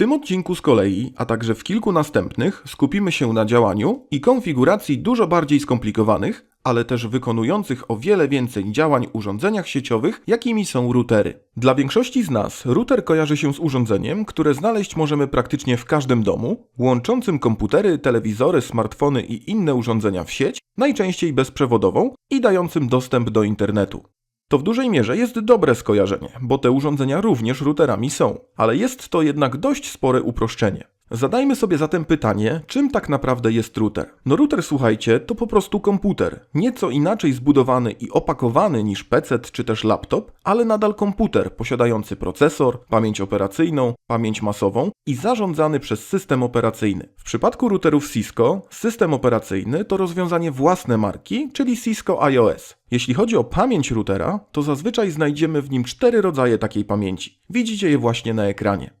tym odcinku z kolei, a także w kilku następnych, skupimy się na działaniu i konfiguracji dużo bardziej skomplikowanych, ale też wykonujących o wiele więcej działań urządzeniach sieciowych, jakimi są routery. Dla większości z nas router kojarzy się z urządzeniem, które znaleźć możemy praktycznie w każdym domu, łączącym komputery, telewizory, smartfony i inne urządzenia w sieć, najczęściej bezprzewodową i dającym dostęp do internetu. To w dużej mierze jest dobre skojarzenie, bo te urządzenia również routerami są, ale jest to jednak dość spore uproszczenie. Zadajmy sobie zatem pytanie, czym tak naprawdę jest router? No router, słuchajcie, to po prostu komputer, nieco inaczej zbudowany i opakowany niż PC czy też laptop, ale nadal komputer posiadający procesor, pamięć operacyjną, pamięć masową i zarządzany przez system operacyjny. W przypadku routerów Cisco, system operacyjny to rozwiązanie własne marki, czyli Cisco iOS. Jeśli chodzi o pamięć routera, to zazwyczaj znajdziemy w nim cztery rodzaje takiej pamięci. Widzicie je właśnie na ekranie.